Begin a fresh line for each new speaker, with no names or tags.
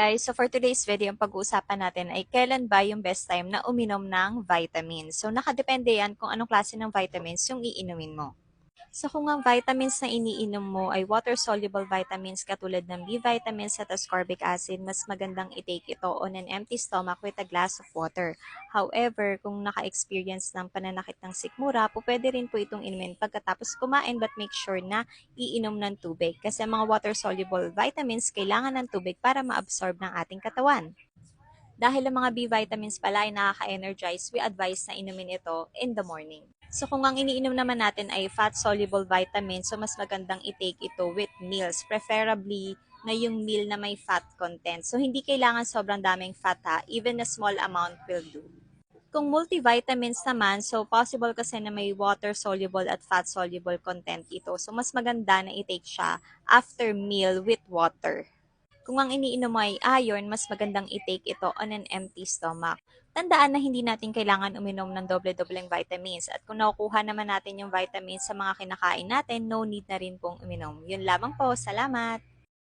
Guys, so for today's video, ang pag-uusapan natin ay kailan ba yung best time na uminom ng vitamins. So nakadepende yan kung anong klase ng vitamins yung iinumin mo. So kung ang vitamins na iniinom mo ay water-soluble vitamins katulad ng B vitamins at ascorbic acid, mas magandang i-take ito on an empty stomach with a glass of water. However, kung naka-experience ng pananakit ng sikmura, po pwede rin po itong inumin pagkatapos kumain but make sure na iinom ng tubig kasi ang mga water-soluble vitamins kailangan ng tubig para ma-absorb ng ating katawan. Dahil ang mga B vitamins pala ay nakaka-energize, we advise na inumin ito in the morning. So kung ang iniinom naman natin ay fat-soluble vitamins, so mas magandang i-take ito with meals, preferably na yung meal na may fat content. So hindi kailangan sobrang daming fat ha, even a small amount will do. Kung multivitamins naman, so possible kasi na may water-soluble at fat-soluble content ito. So mas maganda na i-take siya after meal with water. Kung ang iniinom mo ay iron, mas magandang i-take ito on an empty stomach. Tandaan na hindi natin kailangan uminom ng doble-dobleng vitamins at kung nakukuha naman natin yung vitamins sa mga kinakain natin, no need na rin pong uminom. Yun lamang po, salamat!